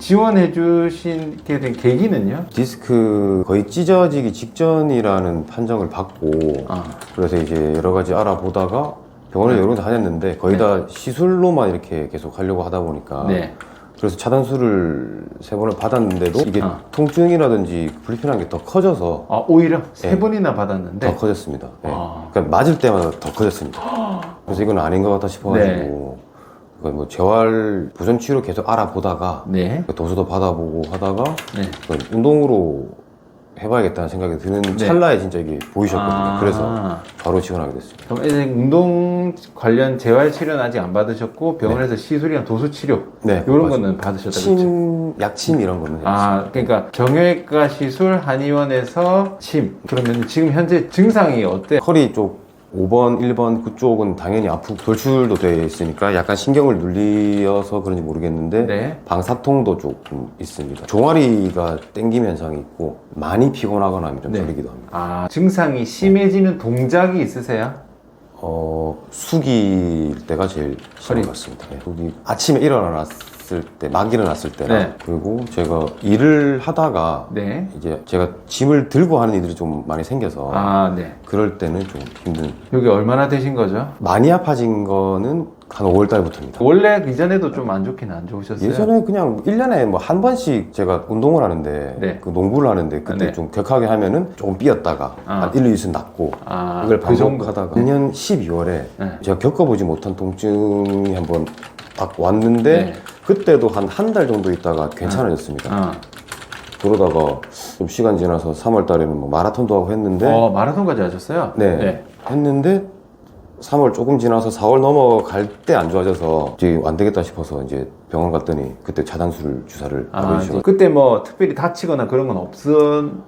지원해 주시게 된 계기는요? 디스크 거의 찢어지기 직전이라는 판정을 받고 아, 그래서 이제 여러 가지 알아보다가 병원에 여러 군데 다녔는데 거의 다 시술로만 이렇게 계속 하려고 하다 보니까 네. 그래서 차단술을 세 번을 받았는데도 이게 아. 통증이라든지 불편한 게 더 커져서 아, 오히려 세 네. 번이나 받았는데 더 커졌습니다. 네. 아. 그러니까 맞을 때마다 더 커졌습니다. 그래서 이건 아닌 것 같다 싶어가지고 네. 그뭐 재활 보존 치료 계속 알아보다가 네. 도수도 받아보고 하다가 네. 그 운동으로 해봐야겠다는 생각이 드는 네. 찰나에 진짜 이게 보이셨거든요. 아. 그래서 바로 지원하게 됐습니다. 그럼 이제 운동 관련 재활 치료는 아직 안 받으셨고 병원에서 시술이랑 도수 치료 네, 이런 맞습니다. 거는 받으셨다 그렇죠? 침, 약침 이런 거는. 아, 그러니까 정형외과 시술 한의원에서 침. 그러면 지금 현재 증상이 어때? 허리 쪽 5번, 1번 그쪽은 당연히 아프고 돌출도 돼 있으니까 약간 신경을 눌려서 그런지 모르겠는데 네. 방사통도 조금 있습니다. 종아리가 땡김 현상이 있고 많이 피곤하거나 하면 좀 네. 걸리기도 합니다. 아, 증상이 심해지는 동작이 있으세요? 어, 숙일 때가 제일 심한 허리. 것 같습니다. 네. 숙이 아침에 일어 났을 때, 막 일어났을 때나 네. 그리고 제가 일을 하다가 네. 이제 제가 짐을 들고 하는 일들이 좀 많이 생겨서 아, 네. 그럴 때는 좀 힘든 여기 얼마나 되신 거죠? 많이 아파진 거는 한 5월 달부터입니다. 원래 이전에도 좀 안 좋긴 안 좋으셨어요? 예전에 그냥 1년에 뭐 한 번씩 제가 운동을 하는데 네. 그 농구를 하는데 그때 네. 좀 격하게 하면은 조금 삐었다가 아. 한 1, 2주 낫고 아, 이걸 그. 반복하다가 작년 12월에 네. 제가 겪어보지 못한 통증이 한번 딱 왔는데 네. 그때도 한 한 달 정도 있다가 괜찮아졌습니다. 아. 그러다가 좀 시간 지나서 3월 달에는 뭐 마라톤도 하고 했는데 어, 마라톤까지 하셨어요? 네. 했는데 3월 조금 지나서 4월 넘어갈 때 안 좋아져서 이제 안 되겠다 싶어서 이제 병원 갔더니 그때 차단술 주사를 아, 이제 그때 뭐 특별히 다치거나 그런 건 없었던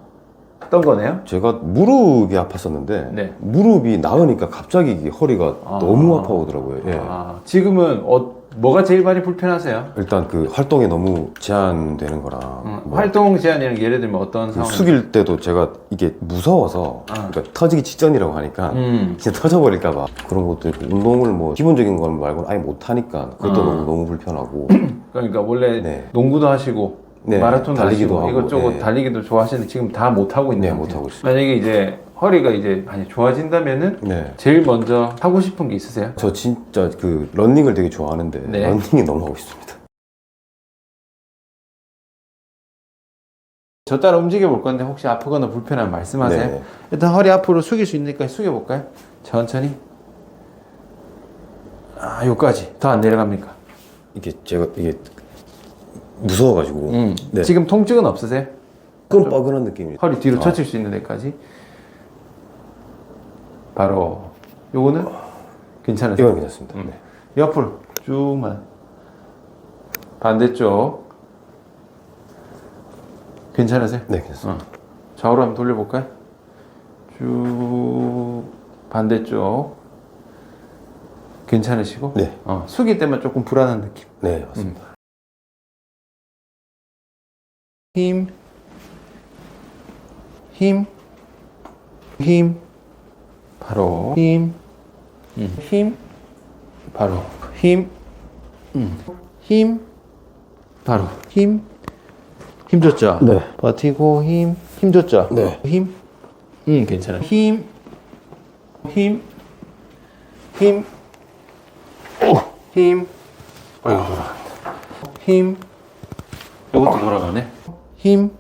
거네요? 제가 무릎이 아팠었는데 네. 무릎이 나으니까 갑자기 이게 허리가 아. 너무 아파오더라고요. 예. 아, 지금은 어, 뭐가 제일 많이 불편하세요? 일단 그 활동이 너무 제한되는 거라 음, 뭐 활동 제한이라는 게 예를 들면 어떤 그 상황? 숙일 때도 제가 이게 무서워서 아. 그러니까 터지기 직전이라고 하니까 음. 진짜 터져버릴까봐 그런 것도 있고 운동을 뭐 기본적인 건 말고는 아예 못하니까 그것도 아. 너무, 너무 불편하고 그러니까 원래 네. 농구도 하시고 네, 마라톤 달리기도 하시고 이것저것 네. 달리기도 좋아하시는데 지금 다 못 하고 있는 네, 상태예요. 못하고 있습니다. 만약에 이제 허리가 이제 많이 좋아진다면은 네. 제일 먼저 하고 싶은 게 있으세요? 저 진짜 그 런닝을 되게 좋아하는데 네. 런닝이 너무 하고 싶습니다. 저 따라 움직여 볼 건데 혹시 아프거나 불편하면 말씀하세요. 네. 일단 허리 앞으로 숙일 수 있으니까 숙여 볼까요? 천천히. 아, 요까지. 더 안 내려갑니까? 이게 제가 이게 무서워가지고 음. 네. 지금 통증은 없으세요? 끈뻐근한 느낌이 허리 뒤로 아. 젖힐 수 있는 데까지. 바로 요거는 괜찮으세요? 이건 괜찮습니다. 음. 네. 옆으로 쭉만. 반대쪽. 괜찮으세요? 네, 괜찮습니다. 어. 좌우로 한번 돌려볼까요? 쭉 반대쪽 괜찮으시고 네, 어, 숙일 때만 조금 불안한 느낌 네 맞습니다. 힘, 힘, 힘, 바로 힘, 음. 힘, 바로 힘, 음. 힘, 바로 힘, 힘 줬죠? 네. 버티고 힘, 힘 줬죠? 네. 힘, 음 괜찮아. 힘, 힘, 힘, 오, 힘, 아이고 돌아간다. 힘, 이것도 돌아가네. 힘,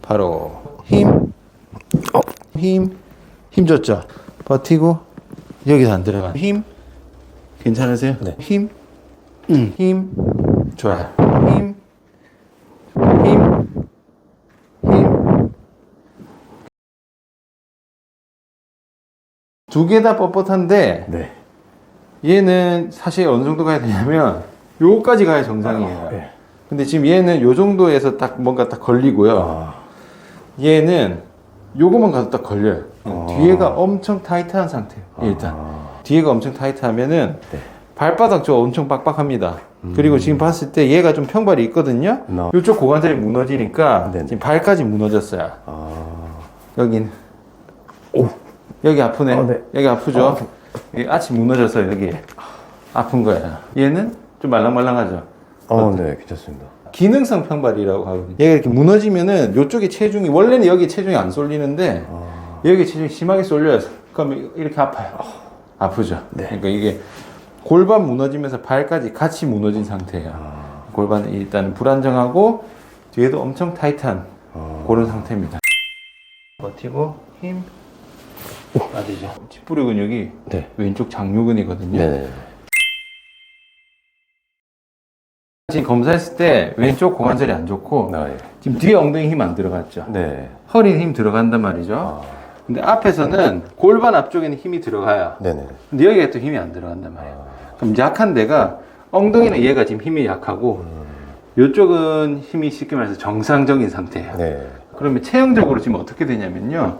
바로 힘, 힘, 힘 줬죠? 버티고 여기서 안 들어가. 힘, 괜찮으세요? 네. 힘, 음, 힘, 좋아요. 힘, 힘, 힘. 두 개 다 뻣뻣한데 네. 얘는 사실 어느 정도 가야 되냐면 요까지 가야 정상이에요. 네. 근데 지금 얘는 요 정도에서 딱 뭔가 딱 걸리고요. 아, 얘는 요거만 가도 딱 걸려요. 아. 뒤에가 엄청 타이트한 상태예요. 일단 아, 뒤에가 엄청 타이트하면은 네. 발바닥 쪽 엄청 빡빡합니다. 그리고 지금 봤을 때 얘가 좀 평발이 있거든요. 나- 이쪽 고관절이 무너지니까 네네. 지금 발까지 무너졌어요. 아, 여긴 오 여기 아프네. 아, 네. 여기 아프죠. 여기 아치 무너져서 여기 아픈 거야. 얘는 좀 말랑말랑하죠. 어, 네, 괜찮습니다. 기능성 평발이라고 하거든요. 얘가 이렇게 무너지면은 이쪽에 체중이 원래는 여기 체중이 안 쏠리는데 여기 체중이 심하게 쏠려요. 그럼 이렇게 아파요. 아프죠. 네. 그러니까 이게 골반 무너지면서 발까지 같이 무너진 상태예요. 골반이 일단 불안정하고 뒤에도 엄청 타이트한 그런 상태입니다. 버티고 힘 빠지죠. 뒷부리 근육이 네. 왼쪽 장요근이거든요. 네. 지금 검사했을 때 왼쪽 고관절이 안 좋고 아, 예. 지금 뒤에 엉덩이 힘 안 들어갔죠. 네. 허리 힘 들어간단 말이죠. 아. 근데 앞에서는 골반 앞쪽에는 힘이 들어가야. 네네. 근데 여기가 또 힘이 안 들어간단 말이에요. 그럼 약한 데가 엉덩이는 얘가 지금 힘이 약하고 이쪽은 힘이 쉽게 말해서 정상적인 상태예요. 네. 그러면 체형적으로 지금 어떻게 되냐면요.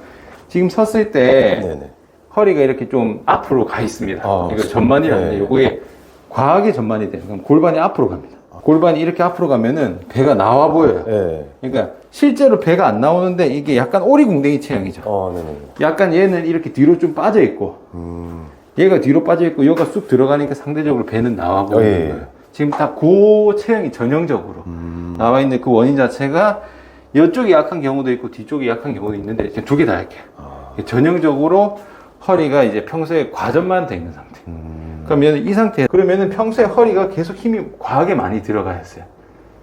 지금 섰을 때 네네. 허리가 이렇게 좀 앞으로 가 있습니다. 아, 이거 전만이라는데 네. 요게 과하게 전만이 돼요. 그럼 골반이 앞으로 갑니다. 골반이 이렇게 앞으로 가면은 배가 나와 보여요. 네. 그러니까 실제로 배가 안 나오는데 이게 약간 오리궁뎅이 체형이죠. 어, 네네. 약간 얘는 이렇게 뒤로 좀 빠져 있고 음. 얘가 뒤로 빠져 있고 얘가 쑥 들어가니까 상대적으로 배는 나와 보이는 어, 예, 예. 거예요. 지금 다그 체형이 전형적으로 음. 나와 있는 그 원인 자체가 이쪽이 약한 경우도 있고 뒤쪽이 약한 경우도 있는데 두개다 약해요. 아. 전형적으로 허리가 이제 평소에 과전만 돼 있는 상태. 음. 그러면 이 상태 그러면은 평소에 허리가 계속 힘이 과하게 많이 들어가 있어요.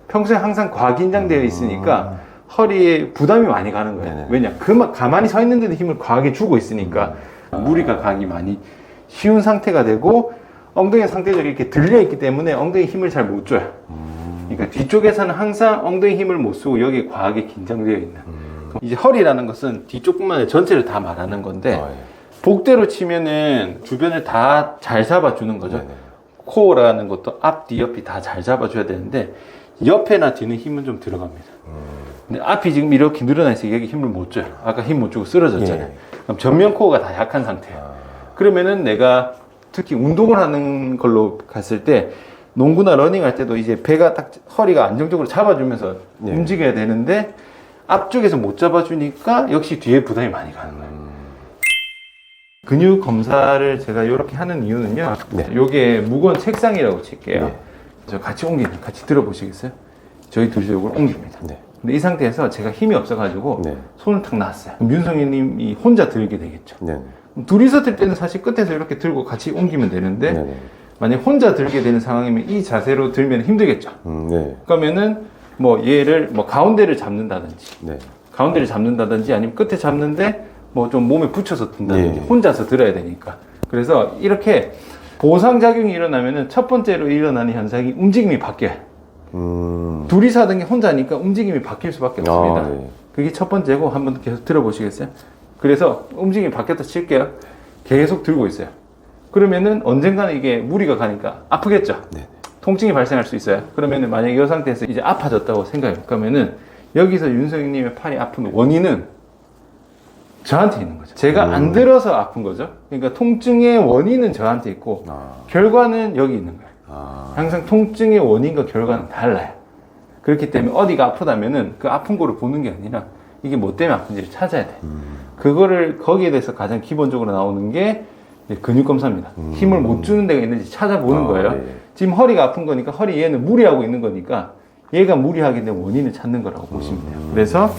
평소에 항상 과긴장되어 있으니까 허리에 부담이 많이 가는 거예요. 아. 네네. 왜냐? 그만 가만히 서 있는데도 힘을 과하게 주고 있으니까 음. 무리가 가기 많이 쉬운 상태가 되고 엉덩이 상태적으로 이렇게 들려 있기 때문에 엉덩이 힘을 잘 못 줘요. 음. 그러니까 뒤쪽에서는 항상 엉덩이 힘을 못 쓰고 여기 과하게 긴장되어 있는. 음. 이제 허리라는 것은 뒤쪽뿐만 아니라 전체를 다 말하는 건데 아, 예. 복대로 치면은 주변을 다 잘 잡아주는 거죠. 네네. 코어라는 것도 앞, 뒤, 옆이 다 잘 잡아줘야 되는데 옆에나 뒤는 힘은 좀 들어갑니다. 음. 근데 앞이 지금 이렇게 늘어나 있으니까 여기 힘을 못 줘요. 아까 힘 못 주고 쓰러졌잖아요. 예. 그럼 전면 코어가 다 약한 상태예요. 아. 그러면은 내가 특히 운동을 하는 걸로 갔을 때 농구나 러닝 할 때도 이제 배가 딱 허리가 안정적으로 잡아주면서 네. 움직여야 되는데 앞쪽에서 못 잡아주니까 역시 뒤에 부담이 많이 가는 거예요. 음. 근육 검사를 제가 이렇게 하는 이유는요. 네. 요게 무거운 책상이라고 칠게요. 네. 저 같이 옮기면 같이 들어보시겠어요? 저희 둘이 이걸 옮깁니다. 네. 근데 이 상태에서 제가 힘이 없어가지고 네. 손을 탁 놨어요. 윤성희님이 혼자 들게 되겠죠. 네네. 그럼 둘이서 들 때는 사실 끝에서 이렇게 들고 같이 옮기면 되는데 네네. 만약 혼자 들게 되는 상황이면 이 자세로 들면 힘들겠죠. 음, 네. 그러면은 뭐 얘를 뭐 가운데를 잡는다든지 네. 가운데를 잡는다든지 아니면 끝에 잡는데 뭐 좀 몸에 붙여서 든다든지 예. 혼자서 들어야 되니까 그래서 이렇게 보상 작용이 일어나면은 첫 번째로 일어나는 현상이 움직임이 바뀌어요 음. 둘이서 하던 게 혼자니까 움직임이 바뀔 수밖에 없습니다 아, 네. 그게 첫 번째고 한번 계속 들어보시겠어요? 그래서 움직임이 바뀌었다 칠게요 계속 들고 있어요 그러면은 언젠가는 이게 무리가 가니까 아프겠죠 네. 통증이 발생할 수 있어요. 그러면은 만약에 이 상태에서 이제 아파졌다고 생각해. 그러면은 여기서 윤성희님의 팔이 아픈 원인은 저한테 있는 거죠. 제가 음. 안 들어서 아픈 거죠. 그러니까 통증의 원인은 저한테 있고 아. 결과는 여기 있는 거예요. 아. 항상 통증의 원인과 결과는 달라요. 그렇기 때문에 어디가 아프다면은 그 아픈 거를 보는 게 아니라 이게 뭐 때문에 아픈지를 찾아야 돼. 음. 그거를 거기에 대해서 가장 기본적으로 나오는 게 근육 검사입니다. 음. 힘을 못 주는 데가 있는지 찾아보는 아, 거예요. 네. 지금 허리가 아픈 거니까 허리 얘는 무리하고 있는 거니까 얘가 무리하게 된 원인을 찾는 거라고 보시면 돼요. 그래서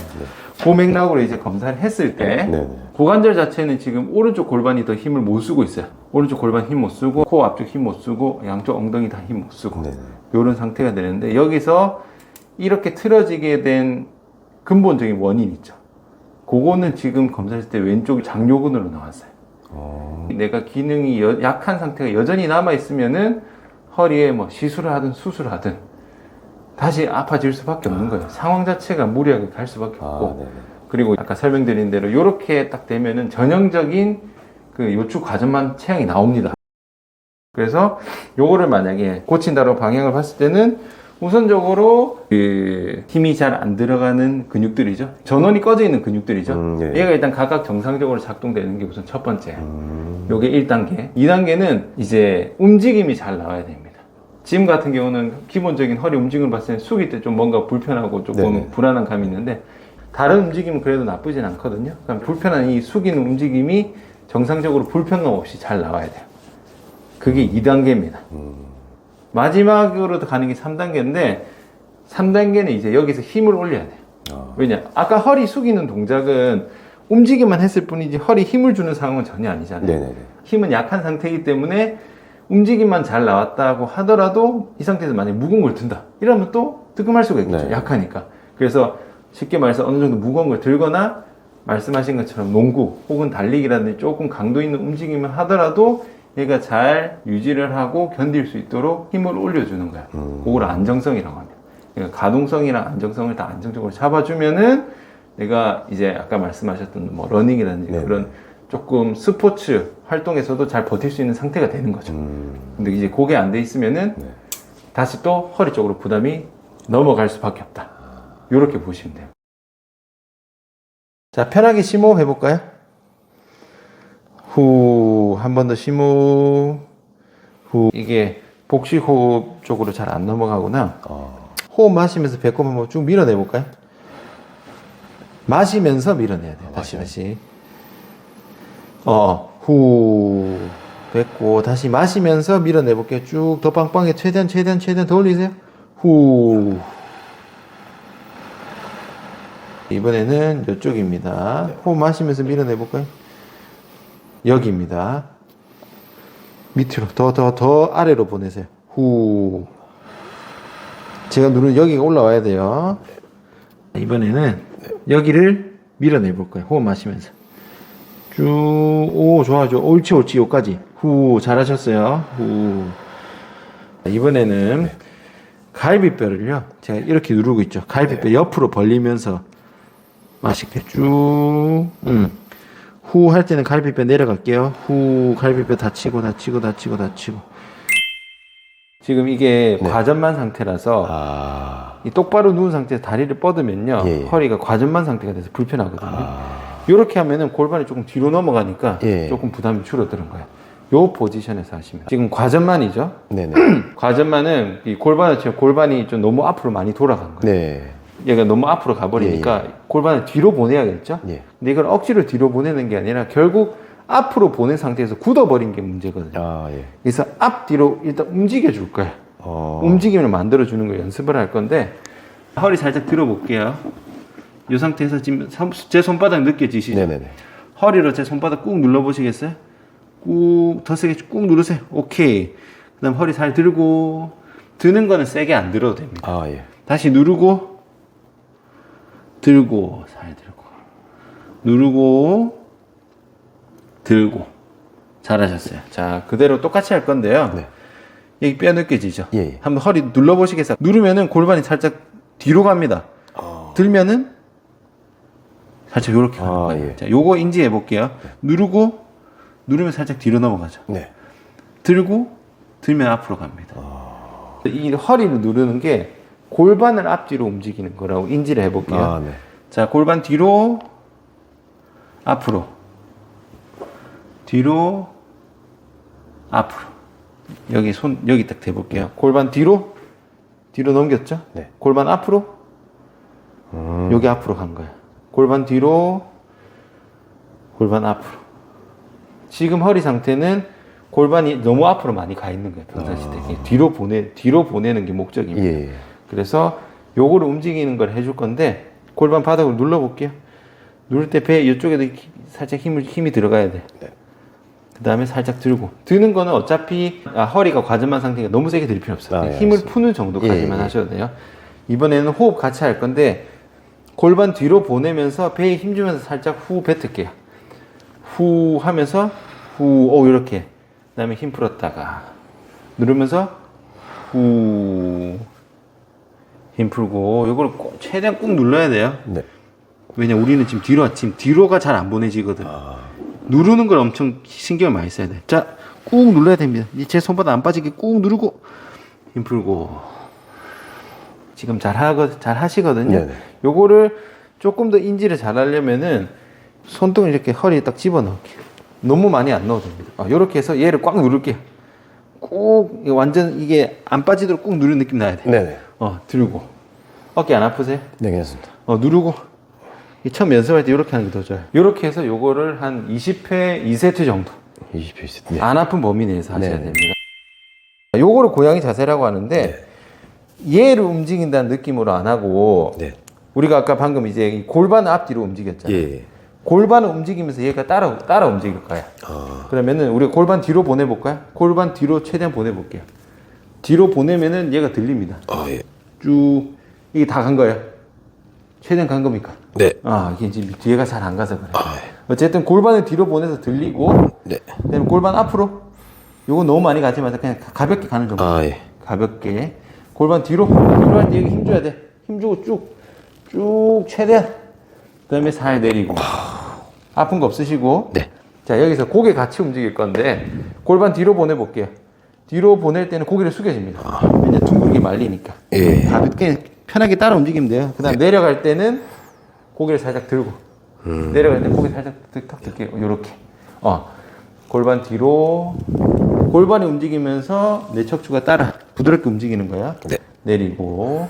그 맥락으로 이제 검사를 했을 때 네네. 고관절 자체는 지금 오른쪽 골반이 더 힘을 못 쓰고 있어요. 오른쪽 골반 힘 못 쓰고 코 앞쪽 힘 못 쓰고 양쪽 엉덩이 다 힘 못 쓰고 네네. 이런 상태가 되는데 여기서 이렇게 틀어지게 된 근본적인 원인 있죠. 그거는 지금 검사했을 때 왼쪽 장요근으로 나왔어요. 어. 내가 기능이 여- 약한 상태가 여전히 남아 있으면은 허리에 뭐 시술을 하든 수술을 하든 다시 아파질 수밖에 없는 거예요. 상황 자체가 무리하게 갈 수밖에 아, 없고 네네. 그리고 아까 설명드린 대로 이렇게 딱 되면은 전형적인 그 요추 과전만 체형이 나옵니다. 그래서 요거를 만약에 고친다로 방향을 봤을 때는 우선적으로 그 힘이 잘 안 들어가는 근육들이죠. 전원이 꺼져 있는 근육들이죠. 음, 예. 얘가 일단 각각 정상적으로 작동되는 게 우선 첫 번째. 음. 요게 1단계. 2단계는 이제 움직임이 잘 나와야 됩니다. 지금 같은 경우는 기본적인 허리 움직임을 봤을 때 숙일 때 좀 뭔가 불편하고 조금 네네. 불안한 감이 있는데 다른 움직임은 그래도 나쁘진 않거든요. 그럼 불편한 이 숙이는 움직임이 정상적으로 불편감 없이 잘 나와야 돼요. 그게 2단계입니다. 음. 마지막으로 가는 게 3단계인데 3단계는 이제 여기서 힘을 올려야 돼요. 아, 왜냐? 아까 허리 숙이는 동작은 움직이만 했을 뿐이지 허리 힘을 주는 상황은 전혀 아니잖아요. 네네네. 힘은 약한 상태이기 때문에 움직임만 잘 나왔다고 하더라도 이 상태에서 만약에 무거운 걸 든다. 이러면 또 뜨끔할 수가 있겠죠. 네. 약하니까. 그래서 쉽게 말해서 어느 정도 무거운 걸 들거나 말씀하신 것처럼 농구 혹은 달리기라든지 조금 강도 있는 움직임을 하더라도 얘가 잘 유지를 하고 견딜 수 있도록 힘을 올려주는 거야. 음. 그걸 안정성이라고 합니다. 그러니까 가동성이랑 안정성을 다 안정적으로 잡아주면은 내가 이제 아까 말씀하셨던 뭐 러닝이라든지 네. 그런 조금 스포츠 활동에서도 잘 버틸 수 있는 상태가 되는 거죠. 음, 근데 이제 그게 안 돼 있으면은 네. 다시 또 허리 쪽으로 부담이 넘어갈 수밖에 없다. 이렇게 보시면 돼요. 자, 편하게 심호흡 해볼까요? 후, 한 번 더 심호흡. 후. 이게 복식호흡 쪽으로 잘 안 넘어가구나. 아, 호흡 마시면서 배꼽 한번 쭉 밀어내볼까요? 마시면서 밀어내야 돼요. 다시, 다시. 어, 후. 뱉고, 다시 마시면서 밀어내볼게요. 쭉 더 빵빵하게 최대한, 최대한, 최대한 더 올리세요. 후. 이번에는 이쪽입니다. 호흡 마시면서 밀어내볼까요? 여기입니다. 밑으로, 더, 더, 더 아래로 보내세요. 후. 제가 누르는 여기가 올라와야 돼요. 이번에는 여기를 밀어내 볼 거예요. 호흡 마시면서. 쭉, 오, 좋아, 좋아. 옳지, 옳지, 요까지. 후, 잘하셨어요. 후. 이번에는 갈비뼈를요, 제가 이렇게 누르고 있죠. 갈비뼈 옆으로 벌리면서 마실게요. 쭉, 음. 후 할 때는 갈비뼈 내려갈게요. 후, 갈비뼈 다치고, 다치고, 다치고, 다치고. 지금 이게 네. 과전만 상태라서 아, 이 똑바로 누운 상태에서 다리를 뻗으면요 예, 예. 허리가 과전만 상태가 돼서 불편하거든요. 아, 이렇게 하면은 골반이 조금 뒤로 넘어가니까 예. 조금 부담이 줄어드는 거예요. 요 포지션에서 하시면 지금 과전만이죠. 네네. 과전만은 이 골반을 치면 골반이 좀 너무 앞으로 많이 돌아간 거예요. 네. 얘가 너무 앞으로 가버리니까 골반을 뒤로 보내야겠죠. 예. 근데 이걸 억지로 뒤로 보내는 게 아니라 결국 앞으로 보낸 상태에서 굳어버린 게 문제거든요. 아, 예. 그래서 앞뒤로 일단 움직여 줄 거예요. 어, 움직임을 만들어 주는 걸 연습을 할 건데 허리 살짝 들어 볼게요. 이 상태에서 지금 손- 제 손바닥 느껴지시죠? 네네네. 허리로 제 손바닥 꾹 눌러 보시겠어요? 꾹 더 세게 꾹 누르세요. 오케이. 그 다음 허리 살 들고 드는 거는 세게 안 들어도 됩니다. 아, 예. 다시 누르고 들고 살 들고 누르고 들고 잘하셨어요. 자 그대로 똑같이 할 건데요. 네. 여기 뼈 느껴지죠? 예, 예. 한번 허리 눌러 보시겠어요? 누르면은 골반이 살짝 뒤로 갑니다. 아, 들면은 살짝 요렇게 가는 아, 거예요. 예. 자, 요거 인지해 볼게요. 누르고 누르면 살짝 뒤로 넘어가죠. 네. 들고 들면 앞으로 갑니다. 아. 이 허리를 누르는 게 골반을 앞뒤로 움직이는 거라고 인지를 해볼게요. 아, 네. 자, 골반 뒤로 앞으로 뒤로 앞으로 여기 손 여기 딱 대볼게요. 골반 뒤로 뒤로 넘겼죠? 네. 골반 앞으로 음, 여기 앞으로 간 거야. 골반 뒤로, 골반 앞으로. 지금 허리 상태는 골반이 너무 앞으로 많이 가 있는 거예요. 평상시대. 뒤로 보내, 뒤로 보내는 게 목적입니다. 예, 예. 그래서 요거를 움직이는 걸 해줄 건데, 골반 바닥을 눌러 볼게요. 누를 때 배 이쪽에도 히- 살짝 힘을, 힘이 들어가야 돼. 네. 그 다음에 살짝 들고. 드는 거는 어차피 아, 허리가 과전만 상태가 너무 세게 들 필요 없어요. 아, 예, 힘을 알겠습니다. 푸는 정도까지만 예, 예. 하셔도 돼요. 이번에는 호흡 같이 할 건데 골반 뒤로 보내면서 배에 힘 주면서 살짝 후 뱉을게요. 후 하면서 후, 오, 이렇게. 그 다음에 힘 풀었다가 누르면서 후. 힘 풀고 요걸 꼭 최대한 꾹 눌러야 돼요. 네. 왜냐 우리는 지금 뒤로 지금 뒤로가 잘 안 보내지거든. 아, 누르는 걸 엄청 신경을 많이 써야 돼. 자, 꾹 눌러야 됩니다. 이제 손바닥 안 빠지게 꾹 누르고 힘 풀고 지금 잘 하거 잘 하시거든요. 네네. 요거를 조금 더 인지를 잘 하려면은 손등을 이렇게 허리에 딱 집어 넣을게요. 너무 많이 안 넣어도 됩니다. 아, 요렇게 해서 얘를 꽉 누를게요. 꾹 완전 이게 안 빠지도록 꾹 누르는 느낌 나야 돼. 네네. 어, 들고 어깨 안 아프세요? 네, 괜찮습니다. 어, 누르고. 이 처음 연습할 때 이렇게 하는 게 더 좋아요. 이렇게 해서 요거를 한 20회, 2세트 정도. 20회 네. 안 아픈 범위 내에서 하셔야 네. 됩니다. 요거를 고양이 자세라고 하는데, 얘를 움직인다는 느낌으로 안 하고 네. 우리가 아까 방금 이제 이 골반을 앞뒤로 움직였잖아요. 예. 골반을 움직이면서 얘가 따라 따라 움직일 거야. 아. 그러면은 우리 골반 뒤로 보내볼까요? 골반 뒤로 최대한 보내볼게요. 뒤로 보내면은 얘가 들립니다. 아, 예. 쭉 이게 다 간 거예요. 최대한 간 겁니까? 네. 아 이게 지금 뒤에가 잘 안 가서 그래. 아, 어쨌든 골반을 뒤로 보내서 들리고 네. 그다음에 골반 앞으로 요거 너무 많이 가지 마서 그냥 가- 가볍게 가는 정도. 아, 예. 가볍게 골반 뒤로 뒤로 할 때 여기 힘 줘야 돼. 힘 주고 쭉 쭉 최대한. 그 다음에 살 내리고. 아픈 거 없으시고. 네. 자 여기서 고개 같이 움직일 건데 골반 뒤로 보내볼게요. 뒤로 보낼 때는 고개를 숙여줍니다. 이제 둥글게 말리니까. 예. 가볍게 편하게 따라 움직이면 돼요. 그 다음 내려갈 때는 고개를 살짝 들고 내려갈 때 고개 살짝 드- 탁 들게요. 요렇게. 어. 골반 뒤로 골반이 움직이면서 내 척추가 따라 부드럽게 움직이는 거야. 네. 내리고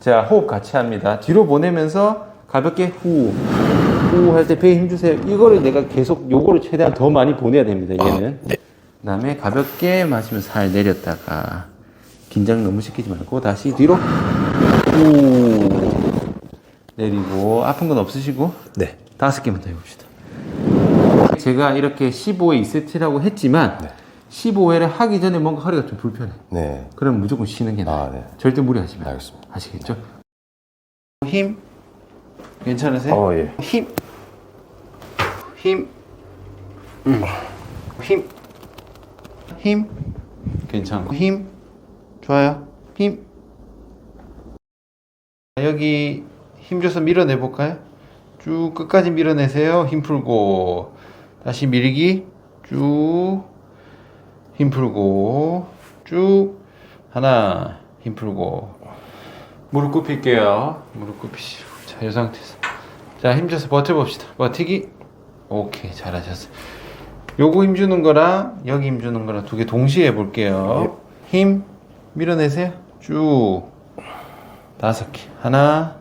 자 호흡 같이 합니다. 뒤로 보내면서 가볍게 후 후 할 때 배에 힘 주세요. 이거를 내가 계속 요거를 최대한 더 많이 보내야 됩니다. 얘는. 네. 그 다음에 가볍게 마시면서 살 내렸다가 긴장 너무 시키지 말고 다시 뒤로 후 내리고 아픈 건 없으시고 네. 다섯 개만 더 해봅시다. 제가 이렇게 15회 2세트라고 했지만 15회를 하기 전에 뭔가 허리가 좀 불편해. 네. 그럼 무조건 쉬는 게 나아요. 아, 네. 절대 무리하지 마요. 알겠습니다. 아시겠죠? 힘 괜찮으세요? 어, 예. 힘, 힘, 음. 힘, 힘, 괜찮고 힘, 좋아요. 힘. 여기 힘 줘서 밀어내 볼까요? 쭉 끝까지 밀어내세요. 힘 풀고 다시 밀기 쭉 힘 풀고 쭉 하나 힘 풀고 무릎 굽힐게요. 무릎 굽히시고 자, 이 상태에서 자, 힘줘서 버텨봅시다. 버티기. 오케이, 잘하셨어요. 요거 힘주는 거랑 여기 힘주는 거랑 두 개 동시에 해볼게요. 힘 밀어내세요. 쭉 다섯 개. 하나,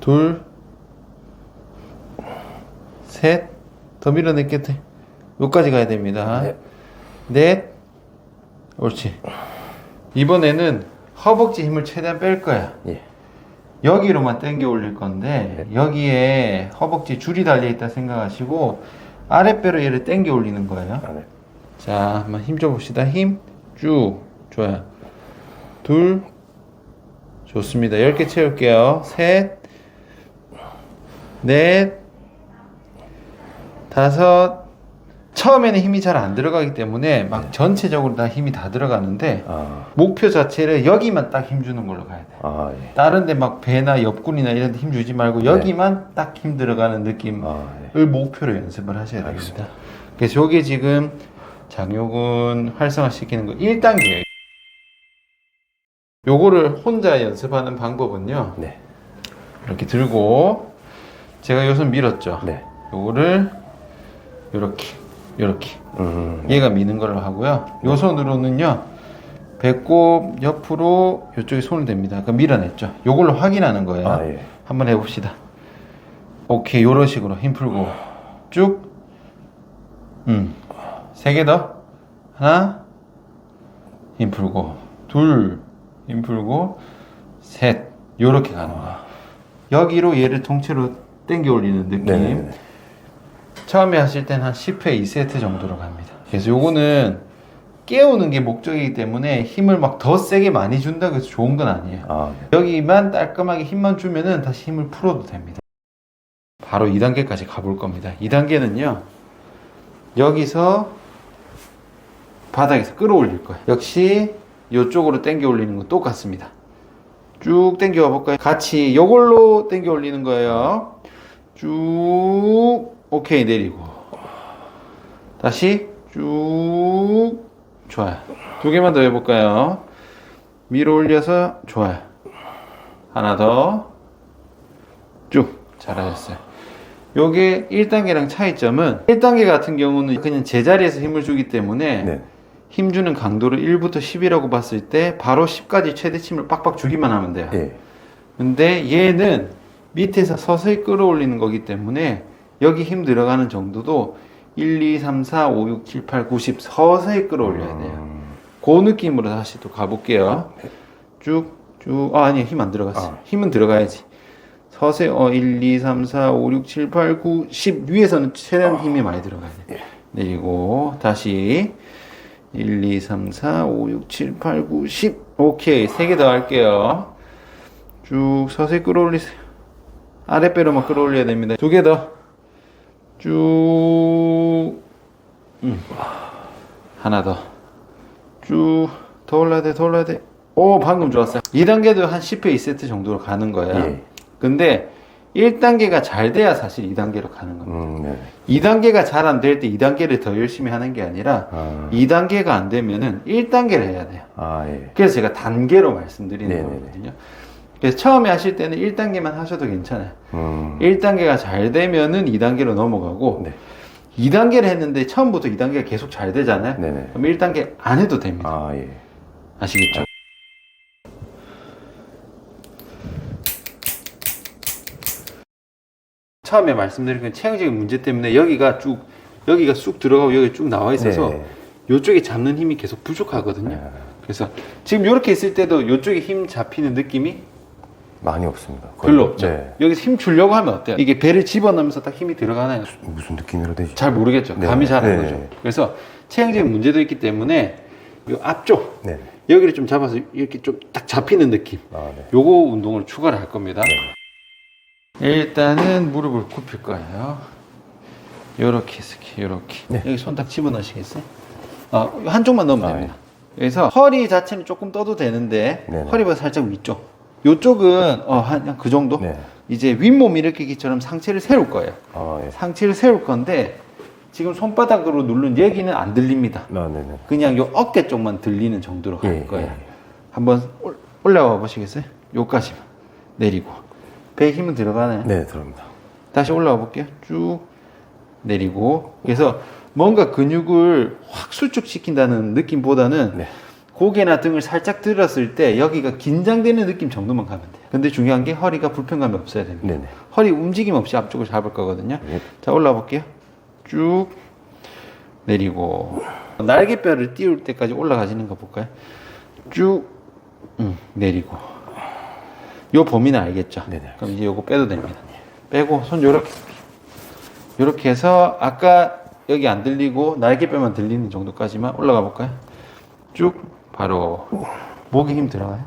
둘, 셋. 더 밀어낼게 돼. 요까지 가야 됩니다. 네. 넷. 옳지. 이번에는 허벅지 힘을 최대한 뺄 거야. 예. 여기로만 당겨 올릴 건데 여기에 허벅지 줄이 달려 있다 생각하시고 아랫배로 얘를 당겨 올리는 거예요. 아, 네. 자, 한번 힘 줘 봅시다. 힘 쭉. 좋아요. 둘. 좋습니다. 10개 채울게요. 셋. 넷. 다섯. 처음에는 힘이 잘 안 들어가기 때문에 막 전체적으로 다 힘이 다 들어가는데 아, 목표 자체를 여기만 딱 힘주는 걸로 가야 돼. 아, 예. 다른 데 막 배나 옆구리나 이런 데 힘 주지 말고 여기만 딱힘 들어가는 느낌을 아, 예. 목표로 연습을 하셔야 됩니다. 그래서 요게 지금 장요근 활성화 시키는 거 1단계예요. 요거를 혼자 연습하는 방법은요. 네. 이렇게 들고 제가 요선 밀었죠. 네. 요거를 요렇게 요렇게 음. 얘가 미는 걸로 하고요. 요 손으로는요. 배꼽 옆으로 이쪽에 손을 댑니다. 그 밀어냈죠. 요걸로 확인하는 거예요. 아, 예. 한번 해봅시다. 오케이, 요런 식으로 힘 풀고 쭉. 음, 세 개 더. 하나, 힘 풀고 둘, 힘 풀고 셋. 요렇게 가는 거야. 여기로 얘를 통째로 당겨 올리는 느낌. 네, 네, 네. 처음에 하실 땐 한 10회 2세트 정도로 갑니다. 그래서 요거는 깨우는 게 목적이기 때문에 힘을 막 더 세게 많이 준다고 해서 좋은 건 아니에요. 아, 네. 여기만 깔끔하게 힘만 주면은 다시 힘을 풀어도 됩니다. 바로 2단계까지 가볼 겁니다. 2단계는요, 여기서 바닥에서 끌어올릴 거예요. 역시 이쪽으로 당겨 올리는 건 똑같습니다. 쭉 당겨 볼까요? 같이 이걸로 당겨 올리는 거예요. 쭉 오케이 내리고 다시 쭉 좋아요. 두 개만 더 해볼까요? 위로 올려서 좋아요. 하나 더. 쭉. 잘하셨어요. 요게 1단계랑 차이점은 1단계 같은 경우는 그냥 제자리에서 힘을 주기 때문에 네. 힘주는 강도를 1부터 10이라고 봤을 때 바로 10까지 최대침을 빡빡 주기만 하면 돼요. 예. 근데 얘는 밑에서 서서히 끌어올리는 거기 때문에 여기 힘 들어가는 정도도 1, 2, 3, 4, 5, 6, 7, 8, 9, 10 서서히 끌어올려야 돼요. 음. 그 느낌으로 다시 또 가볼게요. 쭉, 쭉. 아, 아니, 힘안 들어갔어. 아. 힘은 들어가야지. 서세, 어, 1, 2, 3, 4, 5, 6, 7, 8, 9, 10. 위에서는 최대한 힘이 많이 들어가야 돼. 내리고, 다시. 1, 2, 3, 4, 5, 6, 7, 8, 9, 10. 오케이. 세 개 더 할게요. 쭉 서서히 끌어올리세요. 아랫배로만 끌어올려야 됩니다. 두 개 더. 쭉. 음. 하나 더. 쭉. 더 올라야 돼, 더 올라야 돼. 오, 방금 좋았어요. 2단계도 한 10회 2세트 정도로 가는 거야. 예. 근데 1단계가 잘 돼야 사실 2단계로 가는 겁니다. 음, 네. 2단계가 잘 안 될 때 2단계를 더 열심히 하는 게 아니라 아, 2단계가 안 되면은 1단계를 해야 돼요. 아, 예. 그래서 제가 단계로 말씀드리는 네네네. 거거든요. 그래서 처음에 하실 때는 1단계만 하셔도 괜찮아요. 음, 1단계가 잘 되면은 2단계로 넘어가고 네. 2단계를 했는데 처음부터 2단계가 계속 잘 되잖아요. 네네. 그럼 1단계 안 해도 됩니다. 아, 예. 아시겠죠? 처음에 말씀드린 건 체형적인 문제 때문에 여기가 쭉 여기가 쑥 들어가고 여기 쭉 나와 있어서 네. 이쪽에 잡는 힘이 계속 부족하거든요. 네. 그래서 지금 이렇게 있을 때도 이쪽에 힘 잡히는 느낌이 많이 없습니다. 거의. 별로 없죠. 네. 여기서 힘 주려고 하면 어때요? 이게 배를 집어넣으면서 딱 힘이 들어가나요? 무슨 느낌이라 되지? 잘 모르겠죠. 네. 감이 잘 안 네. 오죠. 그래서 체형적인 문제도 있기 때문에 이 앞쪽 네. 여기를 좀 잡아서 이렇게 좀 딱 잡히는 느낌. 아, 네. 요거 운동을 추가를 할 겁니다. 일단은 무릎을 굽힐 거예요. 요렇게 이렇게 요렇게 네. 여기 손 딱 집어넣으시겠어요? 아, 한쪽만 넣으면 아, 됩니다. 그래서 허리 자체는 조금 떠도 되는데 네네. 허리보다 살짝 위쪽. 요쪽은 어, 한 그 정도? 네. 이제 윗몸 일으키기처럼 상체를 세울 거예요. 아, 예. 상체를 세울 건데 지금 손바닥으로 누른 얘기는 안 들립니다. 아, 네네. 그냥 요 어깨 쪽만 들리는 정도로 갈 예, 거예요. 예. 한번 올- 올라와 보시겠어요? 요까지만 내리고 배에 힘은 들어가나요? 네, 들어갑니다. 다시 올라와 볼게요. 쭉 내리고 그래서 뭔가 근육을 확 수축시킨다는 느낌보다는 네. 고개나 등을 살짝 들었을 때 여기가 긴장되는 느낌 정도만 가면 돼요. 근데 중요한 게 허리가 불편감이 없어야 됩니다. 네네. 허리 움직임 없이 앞쪽을 잡을 거거든요. 예. 자, 올라와 볼게요. 쭉 내리고 날개뼈를 띄울 때까지 올라가지는 거 볼까요? 쭉 음, 내리고 요 범위는 알겠죠? 네네. 그럼 이제 요거 빼도 됩니다. 빼고 손 요렇게 요렇게 해서 아까 여기 안 들리고 날개뼈만 들리는 정도까지만 올라가 볼까요? 쭉 바로 목에 힘 들어가요?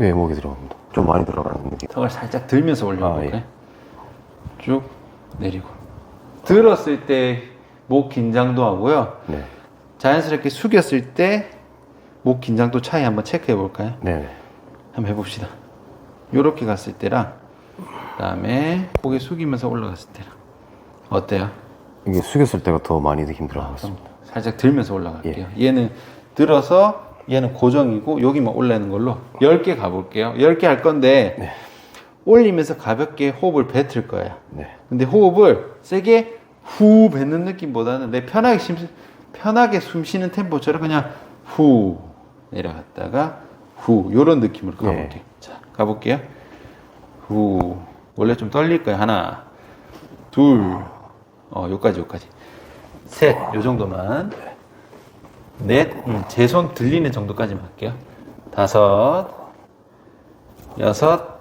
예, 목이 들어갑니다. 좀 많이 들어가는 느낌. 턱을 살짝 들면서 아, 올려볼까요? 예. 쭉 내리고 들었을 때 목 긴장도 하고요 네. 자연스럽게 숙였을 때 목 긴장도 차이 한번 체크해 볼까요? 네. 한번 해봅시다 요렇게 갔을 때랑 그 다음에 고개 숙이면서 올라갔을 때랑 어때요? 이게 숙였을 때가 더 많이 힘들어요. 그럼 살짝 들면서 올라갈게요 얘는 들어서 얘는 고정이고 여기만 올라는 걸로 10개 가볼게요 10개 할 건데 네. 올리면서 가볍게 호흡을 뱉을 거예요 네. 근데 호흡을 세게 후 뱉는 느낌보다는 내 편하게 심, 편하게 숨 쉬는 템포처럼 그냥 후 내려갔다가 후 요런 느낌으로 가볼게요. 네. 자 가볼게요. 후 원래 좀 떨릴 거예요. 하나 둘 어 요까지 요까지 셋 요 정도만 넷제 손 들리는 정도까지만 할게요. 다섯 여섯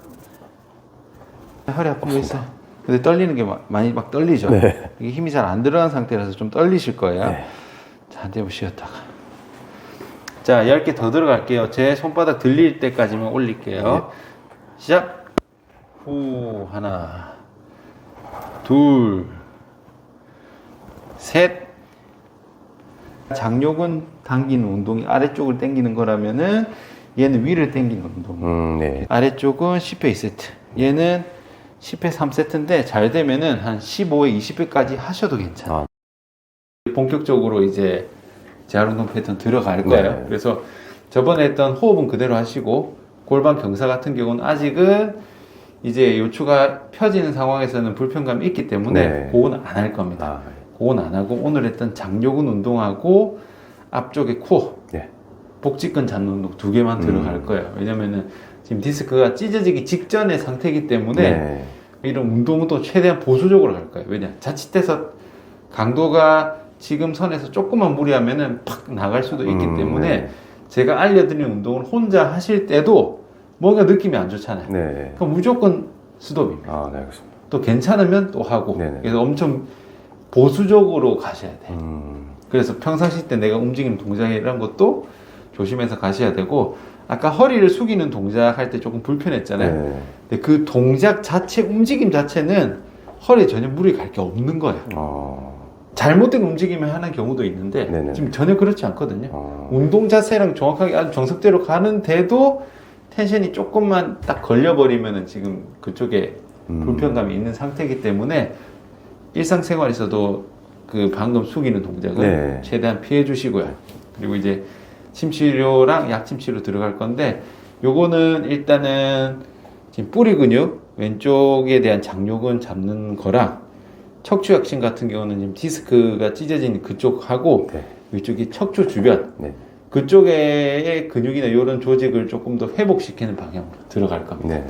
허리 아픈 거 있어요. 근데 떨리는 게 마- 많이 막 떨리죠. 네. 이게 힘이 잘 안 들어간 상태라서 좀 떨리실 거예요. 네. 자, 한대 쉬었다가. 자, 10개 더 들어갈게요. 제 손바닥 들릴 때까지만 올릴게요. 시작. 후, 하나, 둘, 셋. 장요근 당기는 운동이 아래쪽을 당기는 거라면은 얘는 위를 당기는 운동. 음, 네. 아래쪽은 10회 2세트. 얘는 10회 3세트인데 잘 되면은 한 15회 20회까지 하셔도 괜찮아. 아. 본격적으로 이제 재활 운동 패턴 들어갈 거예요. 네. 그래서 저번에 했던 호흡은 그대로 하시고 골반 경사 같은 경우는 아직은 이제 요추가 펴지는 상황에서는 불편감이 있기 때문에 네. 그건 안 할 겁니다. 아, 그건 안 하고 오늘 했던 장요근 운동하고 앞쪽에 코어 네. 복직근 잡는 운동 두 개만 들어갈 음. 거예요. 왜냐면은 지금 디스크가 찢어지기 직전의 상태이기 때문에 네. 이런 운동은 또 최대한 보수적으로 할 거예요. 왜냐 자칫해서 강도가 지금 선에서 조금만 무리하면은 팍 나갈 수도 있기 음, 때문에 네. 제가 알려드리는 운동을 혼자 하실 때도 뭔가 느낌이 안 좋잖아요. 네. 그럼 무조건 스톱입니다. 아, 네, 알겠습니다. 또 괜찮으면 또 하고 네 네. 그래서 엄청 보수적으로 가셔야 돼요. 음, 그래서 평상시 때 내가 움직이는 동작이라는 것도 조심해서 가셔야 되고 아까 허리를 숙이는 동작 할 때 조금 불편했잖아요. 네. 근데 그 동작 자체 움직임 자체는 허리에 전혀 무리 갈 게 없는 거예요. 아, 잘못된 움직임을 하는 경우도 있는데 네네. 지금 전혀 그렇지 않거든요. 아, 운동 자세랑 정확하게 아주 정석대로 가는데도 텐션이 조금만 딱 걸려버리면은 지금 그쪽에 음. 불편감이 있는 상태이기 때문에 일상생활에서도 그 방금 숙이는 동작은 네. 최대한 피해 주시고요. 그리고 이제 침치료랑 약침치료 들어갈 건데 요거는 일단은 지금 뿌리 근육 왼쪽에 대한 장요근 잡는 거랑 척추약신 같은 경우는 지금 디스크가 찢어진 그쪽하고 네. 위쪽이 척추 주변 네. 그쪽의 근육이나 이런 조직을 조금 더 회복시키는 방향으로 들어갈 겁니다. 네.